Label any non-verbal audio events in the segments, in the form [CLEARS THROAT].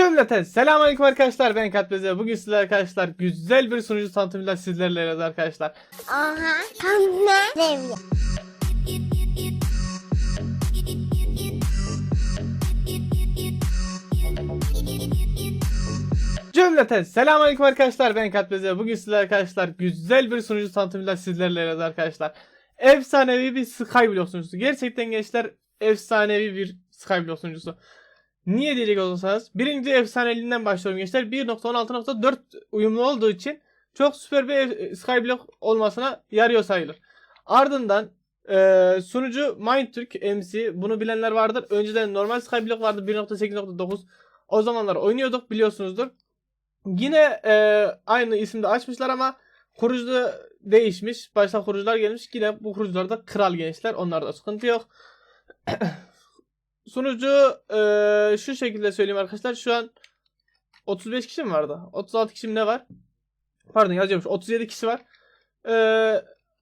Cümleten selamünaleyküm arkadaşlar ben Katbeze. Bugün sizlerle arkadaşlar güzel bir sunucu tanıtımıyla sizlerleyiz arkadaşlar. Aha. Pembe. Sevgi. Cümleten selamünaleyküm arkadaşlar ben Katbeze. Bugün sizlerle arkadaşlar güzel bir sunucu tanıtımıyla sizlerleyiz arkadaşlar. Efsanevi bir Skyblock sunucusu. Gerçekten gençler efsanevi bir Skyblock sunucusu. Niye diyecek olursanız birinci efsaneliğinden başlıyorum gençler. 1.16.4 uyumlu olduğu için çok süper bir ev- Skyblock olmasına yarıyor sayılır. Ardından e, sunucu Mindtürk MC bunu bilenler vardır. Önceden normal Skyblock vardı 1.8.9. O zamanlar oynuyorduk biliyorsunuzdur. Yine e, aynı isimde açmışlar ama kurucu da değişmiş. Başka kurucular gelmiş. Yine bu kurucular da kral gençler. Onlarda sıkıntı yok. [CLEARS THROAT] Sunucu e, şu şekilde söyleyeyim arkadaşlar. Şu an 35 kişi mi vardı? 36 kişi mi ne var? Pardon yazıyormuş. 37 kişi var. E,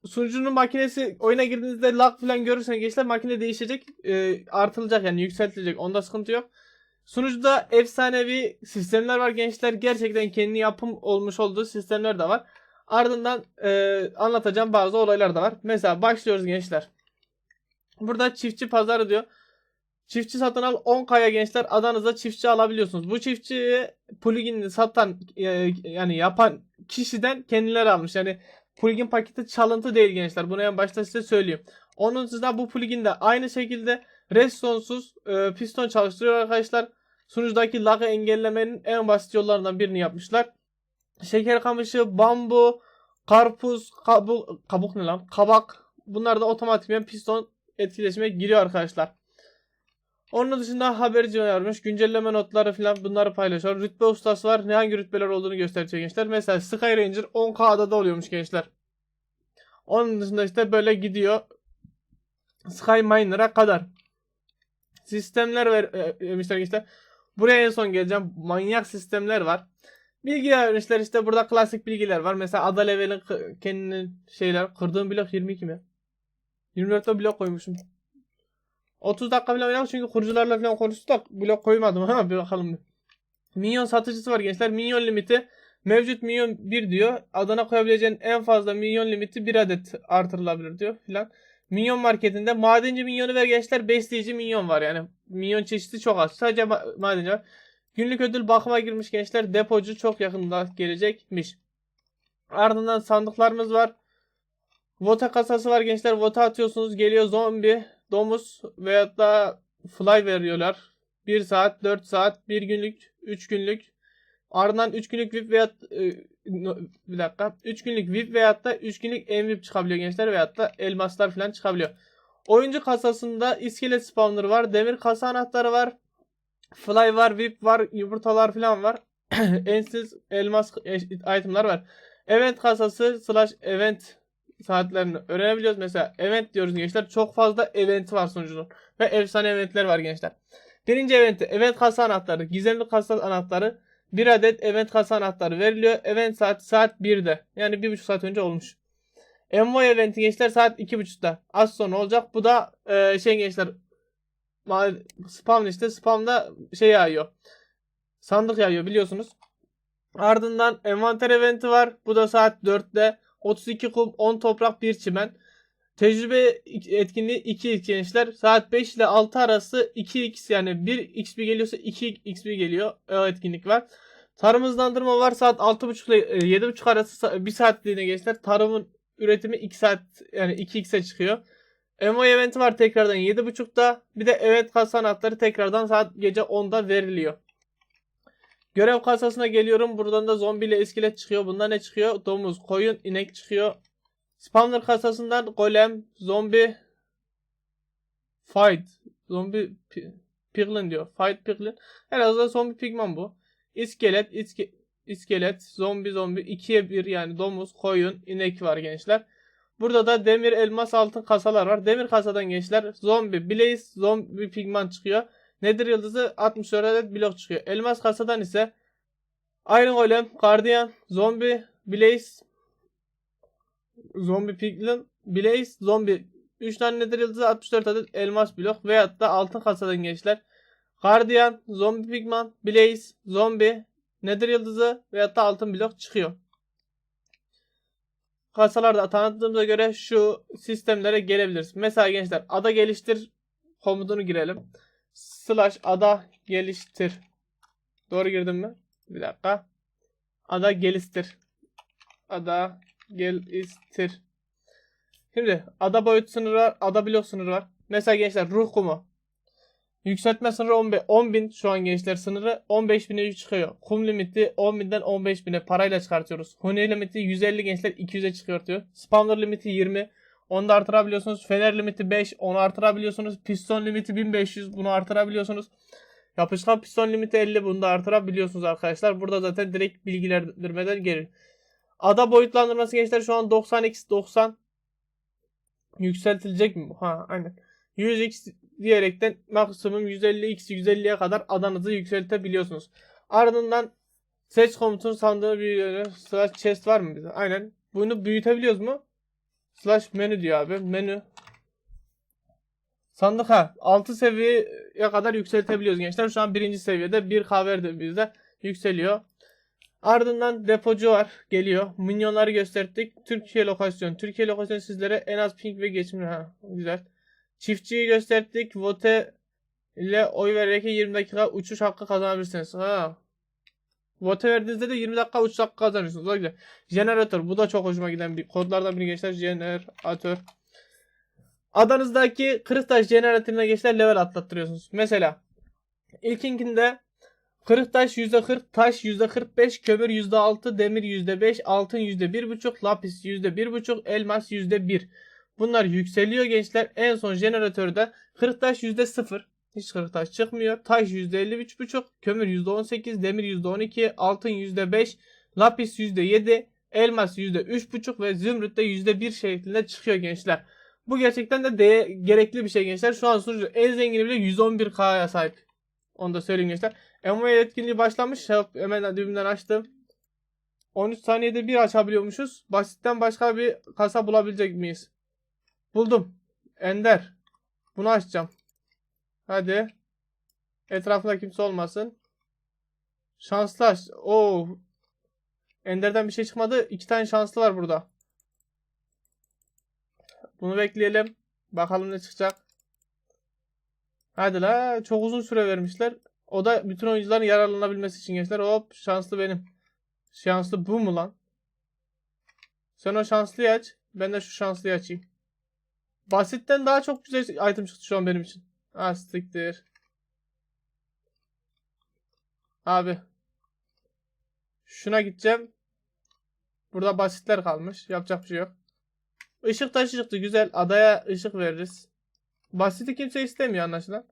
sunucunun makinesi oyuna girdiğinizde lag falan görürsen gençler makine değişecek. E, artılacak yani yükseltilecek. Onda sıkıntı yok. Sunucuda efsanevi sistemler var gençler. Gerçekten kendi yapım olmuş olduğu sistemler de var. Ardından e, anlatacağım bazı olaylar da var. Mesela başlıyoruz gençler. Burada çiftçi pazarı diyor. Çiftçi satın al 10k'ya gençler adanıza çiftçi alabiliyorsunuz. Bu çiftçiyi pluginini satan e, yani yapan kişiden kendileri almış. Yani plugin paketi çalıntı değil gençler. Bunu en başta size söyleyeyim. Onun dışında bu plugin de aynı şekilde redstone'suz e, piston çalıştırıyor arkadaşlar. Sunucudaki lag'ı engellemenin en basit yollarından birini yapmışlar. Şeker kamışı, bambu, karpuz, kabuk, kabuk ne lan? Kabak. Bunlar da otomatikman piston etkileşime giriyor arkadaşlar. Onun dışında haberci vermiş. Güncelleme notları falan bunları paylaşıyor. Rütbe ustası var. Ne hangi rütbeler olduğunu gösterecek gençler. Mesela Sky Ranger 10K'da da oluyormuş gençler. Onun dışında işte böyle gidiyor. Sky Miner'a kadar. Sistemler ver, e, vermişler gençler. Buraya en son geleceğim. Manyak sistemler var. Bilgi vermişler işte burada klasik bilgiler var. Mesela ada level'in kendinin şeyler. Kırdığım blok 22 mi? 24'te blok koymuşum. 30 dakika falan oynamış çünkü kurucularla falan konuştuk blok koymadım ha bir bakalım. Minyon satıcısı var gençler. Minyon limiti mevcut minyon 1 diyor. Adana koyabileceğin en fazla minyon limiti 1 adet artırılabilir diyor filan. Minyon marketinde madenci minyonu ve gençler besleyici minyon var yani. Minyon çeşidi çok az. Sadece ma- madenci var. Günlük ödül bakıma girmiş gençler. Depocu çok yakında gelecekmiş. Ardından sandıklarımız var. Vota kasası var gençler. Vota atıyorsunuz. Geliyor zombi, domuz veyahut da fly veriyorlar. 1 saat, 4 saat, 1 günlük, 3 günlük. Ardından 3 günlük VIP veyahut e, bir dakika. 3 günlük VIP veyahut da 3 günlük MVP çıkabiliyor gençler veyahut da elmaslar falan çıkabiliyor. Oyuncu kasasında iskelet spawner var. Demir kasa anahtarı var. Fly var, VIP var, yumurtalar falan var. [CLEARS THROAT] Ensiz elmas e, itemlar var. Event kasası slash event saatlerini öğrenebiliyoruz. Mesela event diyoruz gençler. Çok fazla eventi var sunucunun. Ve efsane eventler var gençler. Birinci eventi event kasa anahtarı. Gizemli kasa anahtarı. Bir adet event kasa anahtarı veriliyor. Event saat saat 1'de. Yani bir buçuk saat önce olmuş. Envoy eventi gençler saat 2.30'da. Az sonra olacak. Bu da e, şey gençler spam işte spamda şey yağıyor. Sandık yağıyor biliyorsunuz. Ardından envanter eventi var. Bu da saat 4'te. 32 kum 10 toprak 1 çimen. Tecrübe etkinliği 2 gençler. Saat 5 ile 6 arası 2x yani 1 XP geliyorsa 2 XP geliyor. O etkinlik var. Tarım hızlandırma var. Saat 6.30 ile e, 7.30 arası 1 saatliğine gençler. Tarımın üretimi 2 saat yani 2x'e çıkıyor. MO eventi var tekrardan 7.30'da. Bir de evet kasa anahtarı tekrardan saat gece 10'da veriliyor. Görev kasasına geliyorum. Buradan da zombi ile iskelet çıkıyor. Bunda ne çıkıyor? Domuz, koyun, inek çıkıyor. Spawner kasasından golem, zombi, fight, zombi pi- piglin diyor. Fight piglin. Herhalde zombi pigman bu. İskelet, iske, iskelet, zombi zombi. ikiye bir yani domuz, koyun, inek var gençler. Burada da demir, elmas, altın kasalar var. Demir kasadan gençler zombi, blaze, zombi pigman çıkıyor. Nether yıldızı 64 adet blok çıkıyor. Elmas kasadan ise Iron Golem, Guardian, Zombi, Blaze, Zombi Piglin, Blaze, Zombi 3 tane Nether yıldızı 64 adet elmas blok veyahut da altın kasadan gençler. Guardian, Zombie Pigman, Blaze, Zombie, Nether Yıldızı veyahut da Altın Blok çıkıyor. Kasalarda tanıttığımıza göre şu sistemlere gelebiliriz. Mesela gençler ada geliştir komutunu girelim. Slash ada geliştir. Doğru girdim mi? Bir dakika. Ada geliştir. Ada geliştir. Şimdi ada boyut sınırı var. Ada blok sınırı var. Mesela gençler ruh kumu. Yükseltme sınırı 10.000 10.000 şu an gençler sınırı 15.000'e çıkıyor. Kum limiti 10.000'den 15.000'e parayla çıkartıyoruz. Huni limiti 150 gençler 200'e çıkartıyor. Spawner limiti 20. Onu da artırabiliyorsunuz. Fener limiti 5. Onu artırabiliyorsunuz. Piston limiti 1500. Bunu artırabiliyorsunuz. Yapışkan piston limiti 50. Bunu da artırabiliyorsunuz arkadaşlar. Burada zaten direkt bilgilendirmeden gelir. Ada boyutlandırması gençler şu an 90x 90. Yükseltilecek mi? Ha aynen. 100x diyerekten maksimum 150x 150'ye kadar adanızı yükseltebiliyorsunuz. Ardından seç komutun sandığı bir slash chest var mı bize? Aynen. Bunu büyütebiliyoruz mu? Slash menü diyor abi. Menü. Sandık ha. 6 seviyeye kadar yükseltebiliyoruz gençler. Şu an birinci seviyede 1K verdi bizde. Yükseliyor. Ardından depocu var. Geliyor. Minyonları gösterdik. Türkiye lokasyon. Türkiye lokasyon sizlere en az ping ve geçimli. Ha, güzel. Çiftçiyi gösterdik. Vote ile oy vererek 20 dakika uçuş hakkı kazanabilirsiniz. Ha. Vote verdiğinizde de 20 dakika uçuş hakkı kazanıyorsunuz. O güzel. Jeneratör. Bu da çok hoşuma giden bir kodlardan biri gençler. Jeneratör. Adanızdaki kırık taş jeneratörüne gençler level atlattırıyorsunuz. Mesela ilkinkinde Kırık taş %40, taş %45, kömür %6, demir %5, altın %1.5, lapis %1.5, elmas %1. Bunlar yükseliyor gençler. En son jeneratörde kırık taş %0. Hiç kırık taş çıkmıyor. Taş %53.5, kömür %18, demir %12, altın %5, lapis %7, elmas %3.5 ve zümrüt de %1 şeklinde çıkıyor gençler. Bu gerçekten de değe- gerekli bir şey gençler. Şu an sunucu en zengini bile 111K'ya sahip. Onu da söyleyeyim gençler. Envoy etkinliği başlamış. Hemen düğümden açtım. 13 saniyede bir açabiliyormuşuz. Basitten başka bir kasa bulabilecek miyiz? Buldum. Ender. Bunu açacağım. Hadi. Etrafında kimse olmasın. Şanslı aç. Oo. Ender'den bir şey çıkmadı. İki tane şanslı var burada. Bunu bekleyelim. Bakalım ne çıkacak. Hadi la. Çok uzun süre vermişler. O da bütün oyuncuların yararlanabilmesi için gençler. Hop şanslı benim. Şanslı bu mu lan? Sen o şanslıyı aç. Ben de şu şanslıyı açayım. Basitten daha çok güzel item çıktı şu an benim için. Ha siktir. Abi. Şuna gideceğim. Burada basitler kalmış. Yapacak bir şey yok. Işık taşı çıktı. Güzel. Adaya ışık veririz. Basiti kimse istemiyor anlaşılan.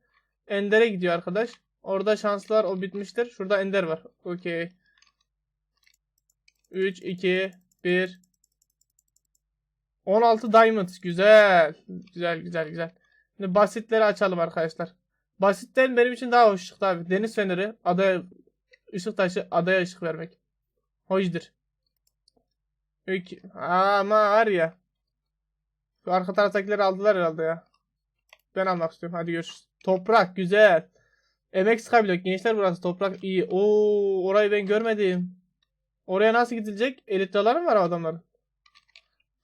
Ender'e gidiyor arkadaş. Orada şanslar o bitmiştir. Şurada Ender var. Okey. 3, 2, 1. 16 Diamond. Güzel. Güzel güzel güzel. Şimdi basitleri açalım arkadaşlar. Basitten benim için daha hoş çıktı abi. Deniz feneri. Adaya ışık taşı. Adaya ışık vermek. Hoşdur. Peki. Ama var ya. Şu arka taraftakileri aldılar herhalde ya. Ben almak istiyorum. Hadi görüşürüz. Toprak güzel. MX kaybediyor. Gençler burası toprak iyi. Oo orayı ben görmedim. Oraya nasıl gidilecek? Elitraları mı var adamların?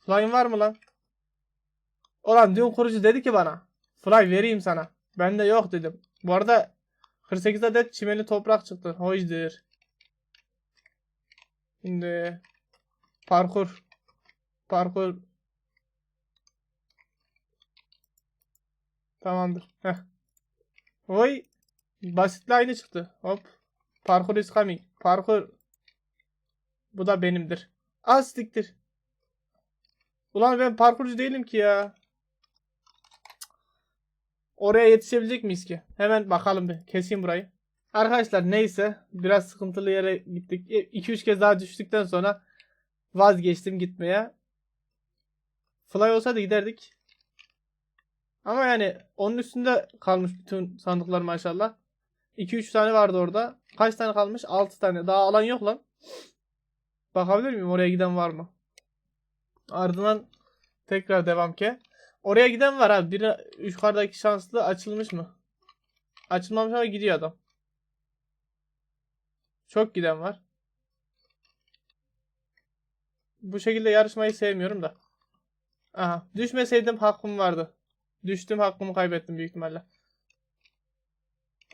Fly'ın var mı lan? Ulan dün kurucu dedi ki bana. Fly vereyim sana. Bende yok dedim. Bu arada 48 adet çimeli toprak çıktı. Hoşdur. Şimdi parkur. Parkur. Tamamdır. Heh. Oy. Basitle aynı çıktı. Hop. Parkur is coming. Parkur. Bu da benimdir. Az siktir. Ulan ben parkurcu değilim ki ya. Oraya yetişebilecek miyiz ki? Hemen bakalım bir. Keseyim burayı. Arkadaşlar neyse. Biraz sıkıntılı yere gittik. 2-3 kez daha düştükten sonra vazgeçtim gitmeye. Fly olsa da giderdik. Ama yani onun üstünde kalmış bütün sandıklar maşallah. 2-3 tane vardı orada. Kaç tane kalmış? 6 tane. Daha alan yok lan. Bakabilir miyim oraya giden var mı? Ardından tekrar devam ki. Oraya giden var abi. Biri yukarıdaki şanslı açılmış mı? Açılmamış ama gidiyor adam. Çok giden var. Bu şekilde yarışmayı sevmiyorum da. Aha. Düşmeseydim hakkım vardı. Düştüm hakkımı kaybettim büyük ihtimalle.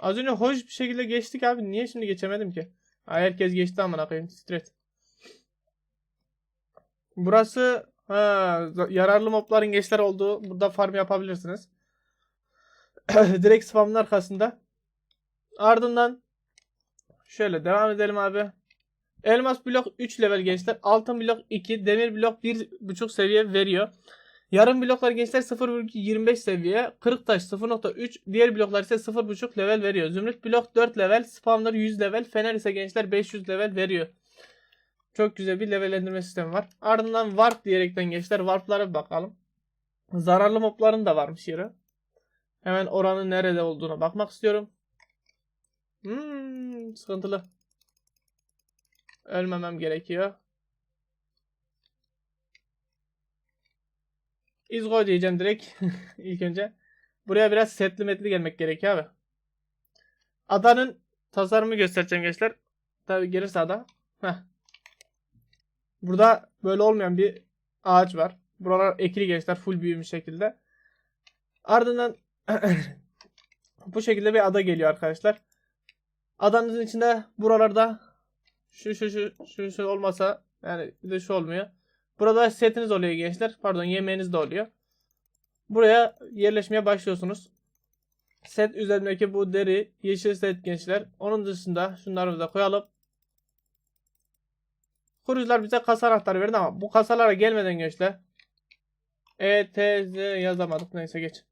Az önce hoş bir şekilde geçtik abi. Niye şimdi geçemedim ki? Herkes geçti amına koyayım. Stret. Burası ha, yararlı mobların gençler olduğu. Burada farm yapabilirsiniz. [COUGHS] Direkt spamın arkasında. Ardından şöyle devam edelim abi. Elmas blok 3 level gençler. Altın blok 2. Demir blok 1.5 seviye veriyor. Yarım bloklar gençler 0.25 seviye. Kırık taş 0.3. Diğer bloklar ise 0.5 level veriyor. Zümrüt blok 4 level. Spamlar 100 level. Fener ise gençler 500 level veriyor. Çok güzel bir levellendirme sistemi var. Ardından warp diyerekten gençler warplara bir bakalım. Zararlı mobların da varmış yeri. Hemen oranın nerede olduğuna bakmak istiyorum. Hmm, sıkıntılı. Ölmemem gerekiyor. İzgo diyeceğim direkt [LAUGHS] ilk önce. Buraya biraz setli metli gelmek gerekiyor abi. Adanın tasarımı göstereceğim gençler. Tabi gelirse ada. Heh. Burada böyle olmayan bir ağaç var. Buralar ekili gençler full büyümüş şekilde. Ardından [CLEARS THROAT] bu şekilde bir ada geliyor arkadaşlar. Adanın içinde buralarda şu şu şu şu, şu olmasa yani bir de şu olmuyor. Burada setiniz oluyor gençler. Pardon yemeğiniz de oluyor. Buraya yerleşmeye başlıyorsunuz. Set üzerindeki bu deri yeşil set gençler. Onun dışında şunları da koyalım. Kurucular bize kasa anahtarı verdi ama bu kasalara gelmeden gençler. E, T, Z yazamadık. Neyse geç.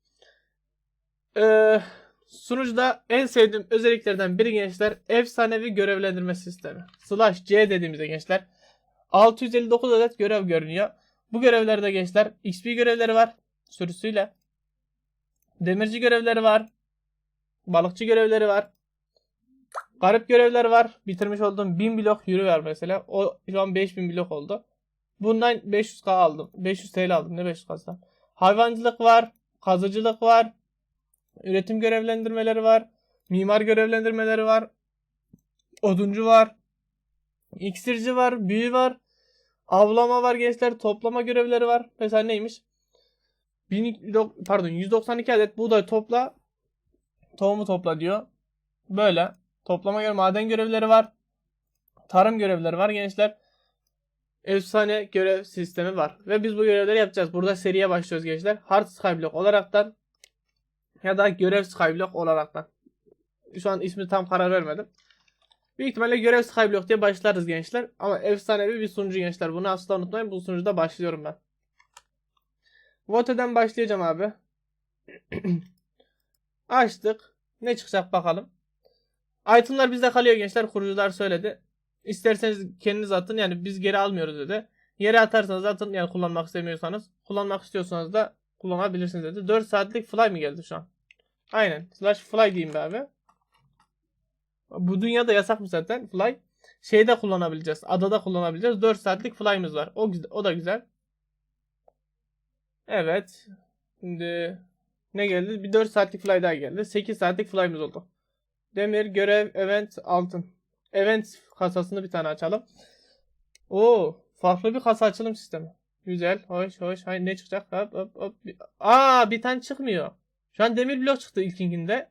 Ee, sunucuda en sevdiğim özelliklerden biri gençler efsanevi görevlendirme sistemi. Slash C dediğimizde gençler 659 adet görev görünüyor. Bu görevlerde gençler XP görevleri var sürüsüyle. Demirci görevleri var. Balıkçı görevleri var. Garip görevler var. Bitirmiş olduğum 1000 blok yürü var mesela. O şu an 5000 blok oldu. Bundan 500k aldım. 500 TL aldım. Ne 500k'dan? Hayvancılık var. Kazıcılık var. Üretim görevlendirmeleri var. Mimar görevlendirmeleri var. Oduncu var. İksirci var. Büyü var. Avlama var gençler. Toplama görevleri var. Mesela neymiş? 1000, pardon 192 adet buğday topla. Tohumu topla diyor. Böyle. Toplama göre maden görevleri var. Tarım görevleri var gençler. Efsane görev sistemi var. Ve biz bu görevleri yapacağız. Burada seriye başlıyoruz gençler. Hard Skyblock olaraktan ya da görev Skyblock olaraktan. Şu an ismi tam karar vermedim. Büyük ihtimalle görev Skyblock diye başlarız gençler. Ama efsanevi bir sunucu gençler. Bunu asla unutmayın. Bu sunucuda başlıyorum ben. Vote'den başlayacağım abi. [CLEARS THROAT] Açtık. Ne çıkacak bakalım. Itemlar bizde kalıyor gençler. Kurucular söyledi. İsterseniz kendiniz atın. Yani biz geri almıyoruz dedi. Yere atarsanız atın. Yani kullanmak istemiyorsanız. Kullanmak istiyorsanız da kullanabilirsiniz dedi. 4 saatlik fly mi geldi şu an? Aynen. Slash fly diyeyim be abi. Bu dünyada yasak mı zaten fly? Şeyde kullanabileceğiz. Adada kullanabileceğiz. 4 saatlik fly'ımız var. O, o da güzel. Evet. Şimdi ne geldi? Bir 4 saatlik fly daha geldi. 8 saatlik fly'ımız oldu. Demir, görev, event, altın. Event kasasını bir tane açalım. Oo, farklı bir kasa açılım sistemi. Güzel, hoş, hoş. Hayır ne çıkacak? Hop, hop, hop. Aa, bir tane çıkmıyor. Şu an demir blok çıktı ilkinkinde.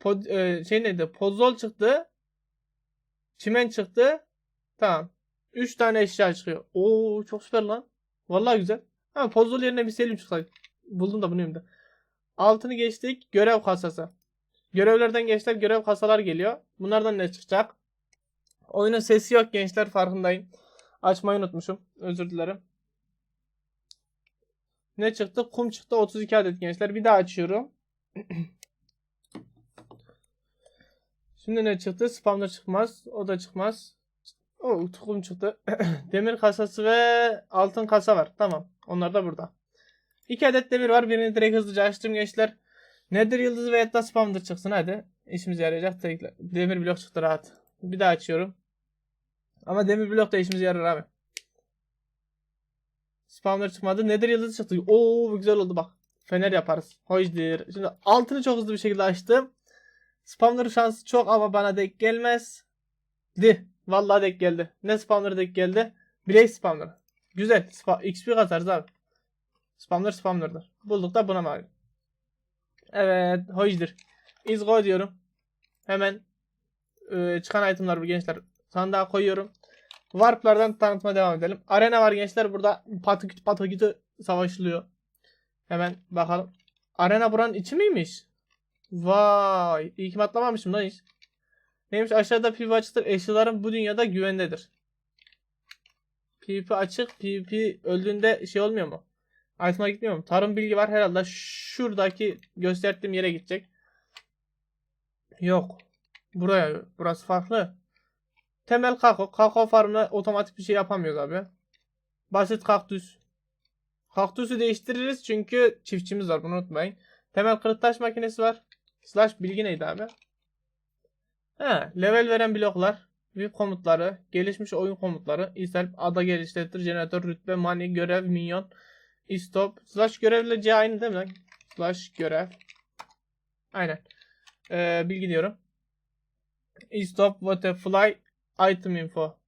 Pod, e, şey neydi? Pozol çıktı. Çimen çıktı. Tamam. 3 tane eşya çıkıyor. Oo, çok süper lan. Vallahi güzel. Ha, pozol yerine bir selim çıksaydı. Buldum da bunu elimde. Altını geçtik. Görev kasası. Görevlerden gençler görev kasalar geliyor. Bunlardan ne çıkacak? Oyunun sesi yok gençler farkındayım. Açmayı unutmuşum. Özür dilerim. Ne çıktı? Kum çıktı 32 adet gençler. Bir daha açıyorum. [CLEARS THROAT] Şimdi ne çıktı? Spawner çıkmaz. O da çıkmaz. O kum çıktı. [CLEARS THROAT] demir kasası ve altın kasa var. Tamam. Onlar da burada. İki adet demir var. Birini direkt hızlıca açtım gençler. Nedir yıldızı ve da spawner çıksın hadi. İşimize yarayacak. Demir blok çıktı rahat. Bir daha açıyorum. Ama demir blok da işimize yarar abi. Spawner çıkmadı. Nedir yıldızı çıktı. Oo güzel oldu bak. Fener yaparız. Hoşdur. Şimdi altını çok hızlı bir şekilde açtım. Spawner şansı çok ama bana denk gelmez. Di. Vallahi denk geldi. Ne spawner denk geldi? Blaze spawner. Güzel. Spa XP katarız abi. Spawner spawner'dır. Bulduk da buna mal. Evet. Hoşdur. Is go diyorum. Hemen e, çıkan itemler bu gençler. Sandığa koyuyorum. Warp'lardan tanıtma devam edelim. Arena var gençler. Burada pataküt patakütü savaşılıyor. Hemen bakalım. Arena buranın içi miymiş? Vay. İyi ki atlamamışım lan hiç. Neymiş aşağıda PvP açıktır. Eşyaların bu dünyada güvendedir. PvP açık. PvP öldüğünde şey olmuyor mu? Item'a gitmiyor mu? Tarım bilgi var herhalde. Şuradaki gösterdiğim yere gidecek. Yok. Buraya. Burası farklı. Temel kakao. Kakao farmına otomatik bir şey yapamıyoruz abi. Basit kaktüs. Kaktüsü değiştiririz çünkü çiftçimiz var bunu unutmayın. Temel kırıktaş makinesi var. Slash bilgi neydi abi? He, level veren bloklar, VIP komutları, gelişmiş oyun komutları, isel, ada geliştirdir, jeneratör, rütbe, mani, görev, minyon, istop, slash görevle C aynı değil mi lan? Slash görev. Aynen. Ee, bilgi diyorum. Istop, what fly, item info.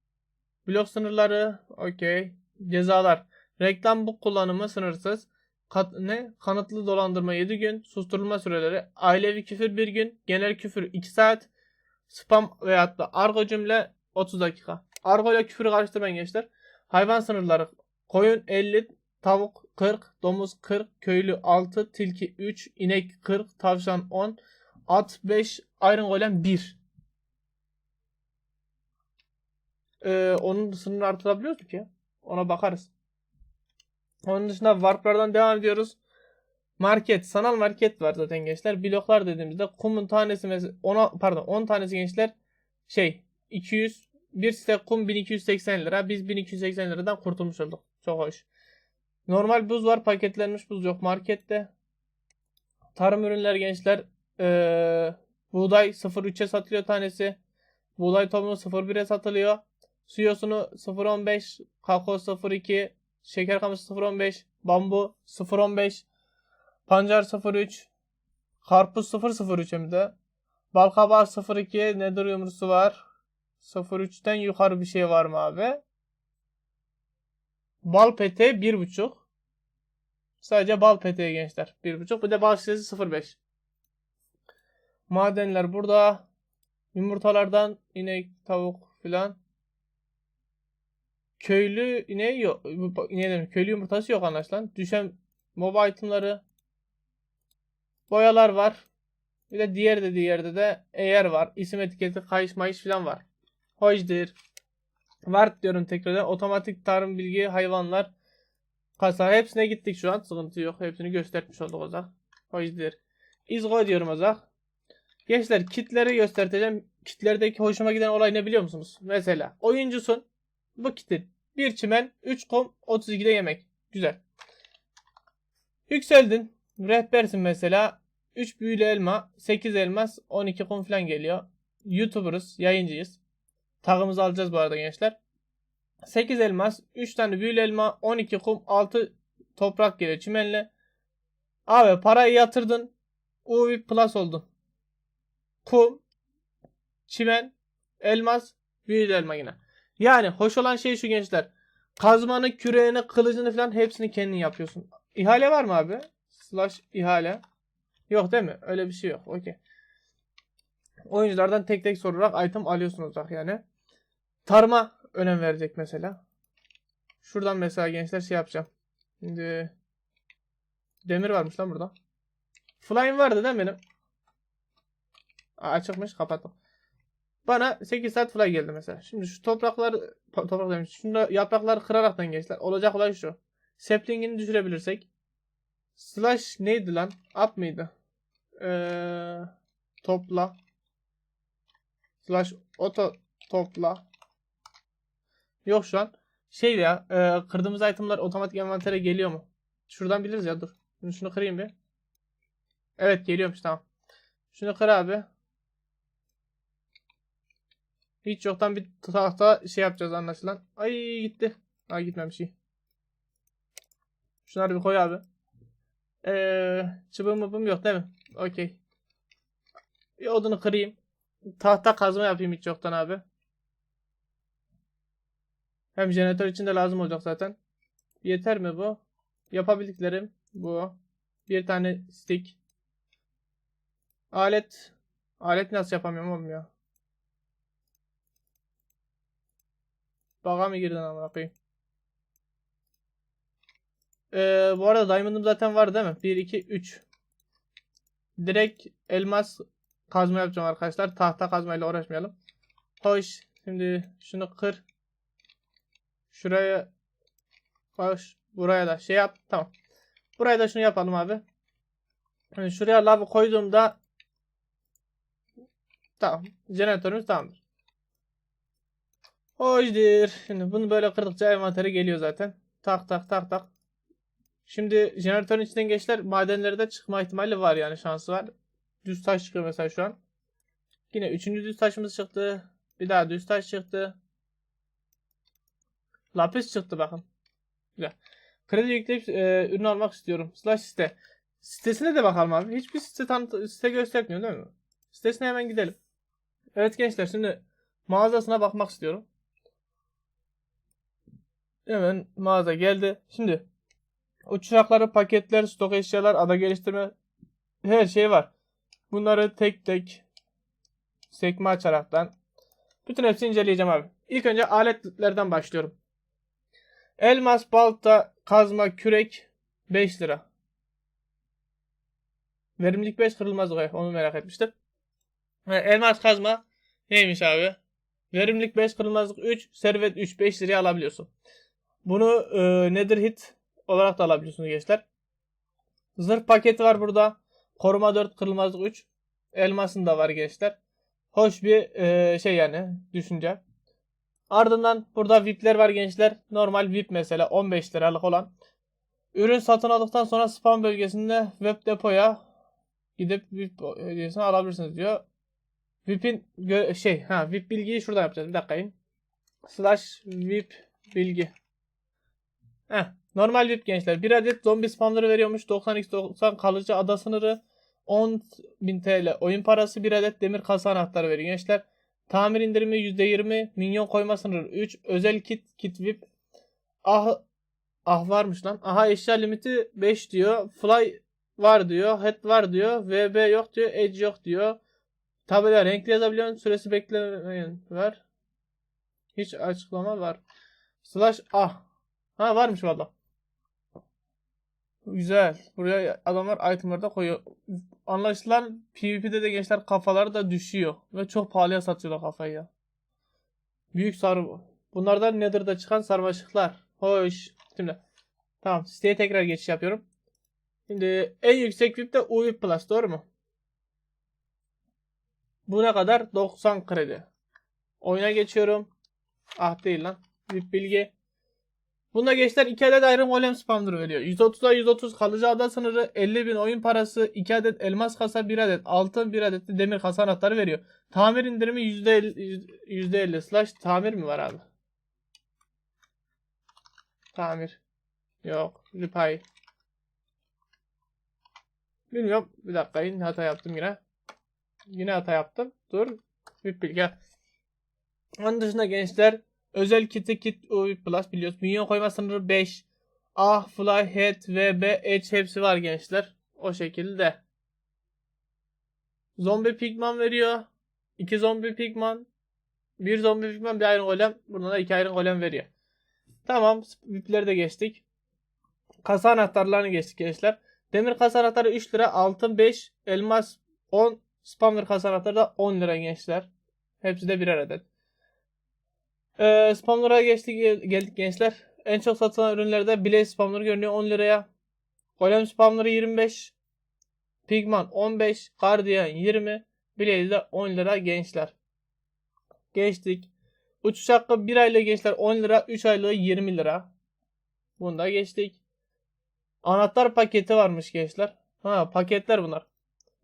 Blok sınırları, okey. Cezalar. Reklam bu kullanımı sınırsız. Kat, ne? Kanıtlı dolandırma 7 gün. Susturulma süreleri. Ailevi küfür 1 gün. Genel küfür 2 saat. Spam veyahut da argo cümle 30 dakika. Argo ile küfürü karıştırmayın gençler. Hayvan sınırları. Koyun 50, tavuk 40, domuz 40, köylü 6, tilki 3, inek 40, tavşan 10, at 5, iron golem 1. Ee, onun sınırını artırabiliyoruz ki? Ona bakarız. Onun dışında warplardan devam ediyoruz. Market, sanal market var zaten gençler. Bloklar dediğimizde kumun tanesi mesela 10 pardon 10 tanesi gençler şey 200 bir site kum 1280 lira. Biz 1280 liradan kurtulmuş olduk. Çok hoş. Normal buz var. Paketlenmiş buz yok markette. Tarım ürünler gençler ee, buğday 0.3'e satılıyor tanesi. Buğday tohumu 0.1'e satılıyor. Su yosunu 0.15, kakao 0.2, şeker kamışı 0.15, bambu 0.15, pancar 0.3, karpuz 0.03 hem de. Balkabağı 0.2, nedir yumrusu var. 0.3'ten yukarı bir şey var mı abi? Bal peteği 1.5. Sadece bal peteği gençler. 1.5. Bir de bal şişesi 0.5. Madenler burada. Yumurtalardan inek, tavuk filan. Köylü ineği yok. Ne demek? Köylü yumurtası yok anlaşılan. Düşen mob itemları. Boyalar var. Bir de diğer de diğerde de eğer var. İsim etiketi, kayış mayış filan var. Hoşdur. Var diyorum tekrar. Otomatik tarım bilgi, hayvanlar, kasa. Hepsine gittik şu an. Sıkıntı yok. Hepsini göstermiş olduk o zaman. Hoşdur. İzgo diyorum o zaman. Gençler kitleri göstereceğim. Kitlerdeki hoşuma giden olay ne biliyor musunuz? Mesela oyuncusun. Bu kitin. Bir çimen 3 kom 32'de yemek. Güzel. Yükseldin. Rehbersin mesela. 3 büyülü elma, 8 elmas, 12 kum falan geliyor. YouTuber'ız, yayıncıyız. Tagımızı alacağız bu arada gençler. 8 elmas, 3 tane büyülü elma, 12 kum, 6 toprak geliyor çimenle. Abi parayı yatırdın. UV plus oldun. Kum, çimen, elmas, büyülü elma yine. Yani hoş olan şey şu gençler. Kazmanı, küreğini, kılıcını falan hepsini kendin yapıyorsun. İhale var mı abi? Slash ihale. Yok değil mi? Öyle bir şey yok. Okey. Oyunculardan tek tek sorarak item alıyorsunuz yani. Tarıma önem verecek mesela. Şuradan mesela gençler şey yapacağım. Şimdi demir varmış lan burada. Flying vardı değil mi benim? Açıkmış kapattım. Bana 8 saat fly geldi mesela. Şimdi şu toprakları toprak demiş. Şunda yaprakları kıraraktan gençler. Olacak olay şu. Sapling'ini düşürebilirsek. Slash neydi lan? Up mıydı? Ee, topla. Slash auto topla. Yok şu an. Şey ya e, kırdığımız itemlar otomatik envantere geliyor mu? Şuradan biliriz ya dur. Şunu, şunu kırayım bir. Evet geliyormuş tamam. Şunu kır abi. Hiç yoktan bir tahta şey yapacağız anlaşılan. Ay gitti. Ay gitmemiş iyi. Şunları bir koy abi. Ee, çubuğum mıbım yok değil mi? Okey. Bir odunu kırayım. Tahta kazma yapayım hiç yoktan abi. Hem jeneratör için de lazım olacak zaten. Yeter mi bu? Yapabildiklerim bu. Bir tane stick. Alet. Alet nasıl yapamıyorum oğlum ya? Baga mı girdin amına koyayım? Ee, bu arada diamond'ım zaten var değil mi? 1 2 3. Direkt elmas kazma yapacağım arkadaşlar. Tahta kazmayla uğraşmayalım. Hoş. Şimdi şunu kır. Şuraya koş. Buraya da şey yap. Tamam. Buraya da şunu yapalım abi. Yani şuraya lav koyduğumda tamam. Jeneratörümüz tamamdır. Hoşdur. Şimdi bunu böyle kırdıkça envanteri geliyor zaten. Tak tak tak tak. Şimdi jeneratörün içinden geçler madenlere de çıkma ihtimali var yani şansı var. Düz taş çıkıyor mesela şu an. Yine üçüncü düz taşımız çıktı. Bir daha düz taş çıktı. Lapis çıktı bakın. Güzel. Kredi yükleyip e, ürün almak istiyorum. Slash site. Sitesine de bakalım abi. Hiçbir site, tanıt site göstermiyor değil mi? Sitesine hemen gidelim. Evet gençler şimdi mağazasına bakmak istiyorum. Hemen mağaza geldi. Şimdi uçakları, paketler, stok eşyalar, ada geliştirme her şey var. Bunları tek tek sekme açaraktan bütün hepsini inceleyeceğim abi. İlk önce aletlerden başlıyorum. Elmas, balta, kazma, kürek 5 lira. Verimlilik 5 kırılmaz o onu merak etmiştim. Elmas kazma neymiş abi? Verimlilik 5 kırılmazlık 3, servet 3 5 liraya alabiliyorsun. Bunu e, Nether Hit olarak da alabiliyorsunuz gençler. Zırh paketi var burada. Koruma 4 kırılmazlık 3. Elmasın da var gençler. Hoş bir e, şey yani düşünce. Ardından burada VIP'ler var gençler. Normal VIP mesela 15 liralık olan. Ürün satın aldıktan sonra spam bölgesinde web depoya gidip VIP hediyesini alabilirsiniz diyor. VIP'in şey ha VIP bilgiyi şuradan yapacağız. Bir dakika. Slash VIP bilgi. Heh, normal VIP gençler. Bir adet zombi spamları veriyormuş. 90x90 kalıcı ada sınırı. 10.000 TL oyun parası. Bir adet demir kasa anahtarı veriyor gençler. Tamir indirimi %20. Minyon koyma sınırı 3. Özel kit kit VIP. Ah ah varmış lan. Aha eşya limiti 5 diyor. Fly var diyor. Head var diyor. VB yok diyor. Edge yok diyor. Tabela renkli yazabiliyorsun. Süresi beklemeyin var. Hiç açıklama var. Slash ah. Ha varmış valla. Güzel. Buraya adamlar itemları da koyuyor. Anlaşılan PvP'de de gençler kafaları da düşüyor. Ve çok pahalıya satıyorlar kafayı ya. Büyük sarı. Bunlardan Nether'da çıkan sarmaşıklar. Hoş. Şimdi. Tamam. Siteye tekrar geçiş yapıyorum. Şimdi en yüksek VIP de UVIP Plus. Doğru mu? Bu ne kadar? 90 kredi. Oyuna geçiyorum. Ah değil lan. VIP bilgi. Bunda gençler 2 adet Iron Golem spamları veriyor. 130'a 130 kalıcı ada sınırı, 50 bin oyun parası, 2 adet elmas kasa, 1 adet altın, 1 adet de demir kasa anahtarı veriyor. Tamir indirimi %50, %50 slash tamir mi var abi? Tamir. Yok. Repair. Bilmiyorum. Bir dakika yine hata yaptım yine. Yine hata yaptım. Dur. Bir bilgi. Onun dışında gençler özel kiti kit UI plus biliyoruz. Minyon koyma sınırı 5. Ah, Fly, Head, VB, Edge hepsi var gençler. O şekilde. Zombi pigman veriyor. 2 zombi pigman. 1 zombi pigman, bir iron golem. Burada da 2 iron golem veriyor. Tamam. VIP'leri de geçtik. Kasa anahtarlarını geçtik gençler. Demir kasa anahtarı 3 lira. Altın 5. Elmas 10. Spammer kasa anahtarı da 10 lira gençler. Hepsi de birer adet. Ee, spamlara geçtik geldik gençler. En çok satılan ürünlerde Blaze spamları görünüyor 10 liraya. Golem spamları 25. Pigman 15. Guardian 20. Blaze de 10 lira gençler. Geçtik. Uçuş hakkı 1 aylık gençler 10 lira. 3 aylığı 20 lira. Bunu da geçtik. Anahtar paketi varmış gençler. Ha paketler bunlar.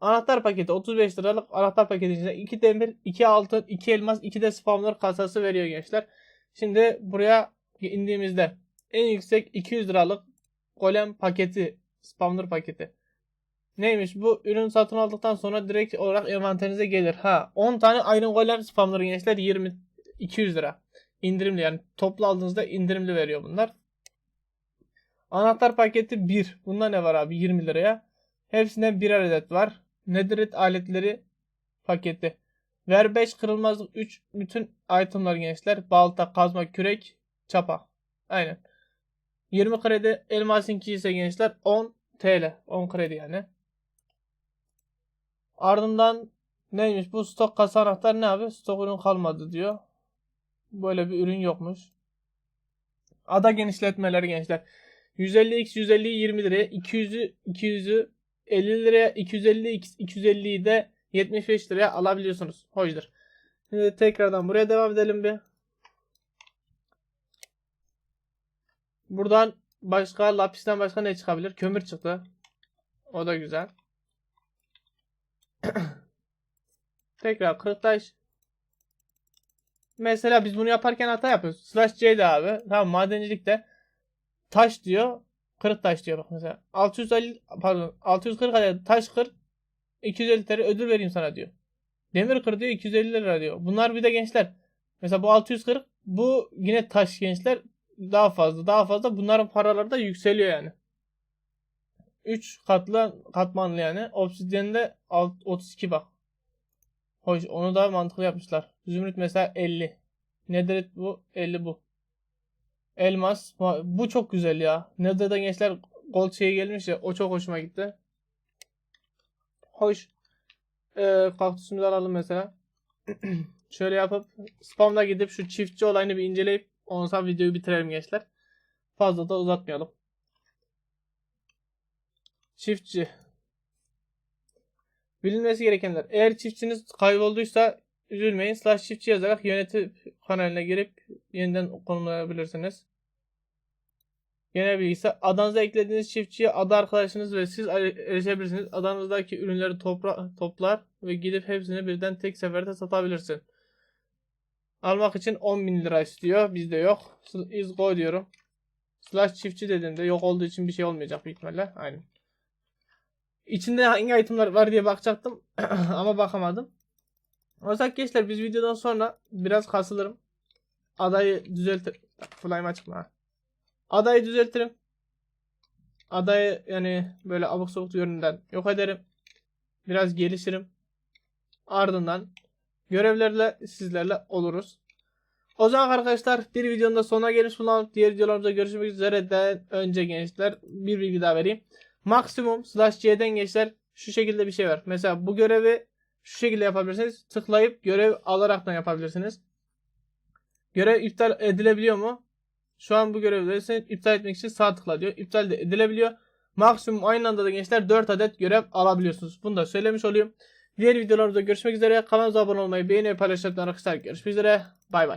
Anahtar paketi 35 liralık anahtar paketi içinde 2 demir, 2 altın, 2 elmas, 2 de spamlar kasası veriyor gençler. Şimdi buraya indiğimizde en yüksek 200 liralık golem paketi, spamlar paketi. Neymiş bu ürün satın aldıktan sonra direkt olarak envanterinize gelir. Ha 10 tane Iron Golem spamları gençler 20 200 lira. İndirimli yani toplu aldığınızda indirimli veriyor bunlar. Anahtar paketi 1. Bunda ne var abi 20 liraya. Hepsinde birer adet var. Netherite aletleri paketi. Ver 5 kırılmazlık 3 bütün itemlar gençler. Balta, kazma, kürek, çapa. Aynen. 20 kredi elmasınki ise gençler 10 TL. 10 kredi yani. Ardından neymiş bu stok kasa anahtar ne abi? Stok ürün kalmadı diyor. Böyle bir ürün yokmuş. Ada genişletmeleri gençler. 150x 150'yi 20 liraya, 200'ü 200'ü 50 liraya, 250x 250'yi de 75 liraya alabiliyorsunuz. Hoşdur. Şimdi tekrardan buraya devam edelim bir. Buradan başka lapisten başka ne çıkabilir? Kömür çıktı. O da güzel. [CLEARS THROAT] Tekrar kırık taş. Mesela biz bunu yaparken hata yapıyoruz. Slash C'de abi. Tamam madencilikte taş diyor. Kırık taş diyor bak mesela. 650 pardon 640 adet taş kır 250 TL ödül vereyim sana diyor. Demir kır diyor 250 lira diyor. Bunlar bir de gençler. Mesela bu 640 bu yine taş gençler daha fazla daha fazla bunların paraları da yükseliyor yani. 3 katlı katmanlı yani. Obsidian'de alt- 32 bak. Hoş onu da mantıklı yapmışlar. Zümrüt mesela 50. Netherite bu 50 bu. Elmas ma- bu çok güzel ya. Nether'da gençler gold gelmiş ya o çok hoşuma gitti. Hoş. Ee, kaktüsümüzü alalım mesela. [CLEARS THROAT] Şöyle yapıp spamda gidip şu çiftçi olayını bir inceleyip ondan videoyu bitirelim gençler. Fazla da uzatmayalım. Çiftçi. Bilinmesi gerekenler. Eğer çiftçiniz kaybolduysa üzülmeyin. Slash çiftçi yazarak yönetim kanaline girip yeniden konumlanabilirsiniz. Genel bilgi ise adanıza eklediğiniz çiftçiye ada arkadaşınız ve siz erişebilirsiniz. Adanızdaki ürünleri topra toplar ve gidip hepsini birden tek seferde satabilirsin. Almak için 10.000 lira istiyor. Bizde yok. Is go diyorum. Slash çiftçi dediğimde yok olduğu için bir şey olmayacak büyük ihtimalle. Aynen. İçinde hangi itemler var diye bakacaktım [CLEARS THROAT] ama bakamadım. O zaman gençler biz videodan sonra biraz kasılırım. Adayı düzeltir. Fly'ım açma. Adayı düzeltirim. Adayı yani böyle abuk sabuk yönünden yok ederim. Biraz gelişirim. Ardından görevlerle sizlerle oluruz. O zaman arkadaşlar bir videonun da sonuna gelmiş bulunan diğer videolarımızda görüşmek üzere de önce gençler bir bilgi daha vereyim. Maksimum slash c'den gençler şu şekilde bir şey var. Mesela bu görevi şu şekilde yapabilirsiniz. Tıklayıp görev alaraktan yapabilirsiniz. Görev iptal edilebiliyor mu? Şu an bu görevleri iptal etmek için sağ tıkla diyor. İptal de edilebiliyor. Maksimum aynı anda da gençler 4 adet görev alabiliyorsunuz. Bunu da söylemiş olayım. Diğer videolarımızda görüşmek üzere. Kanalımıza abone olmayı, beğeni ve paylaşmayı unutmayın arkadaşlar. Görüşmek üzere. Bay bay.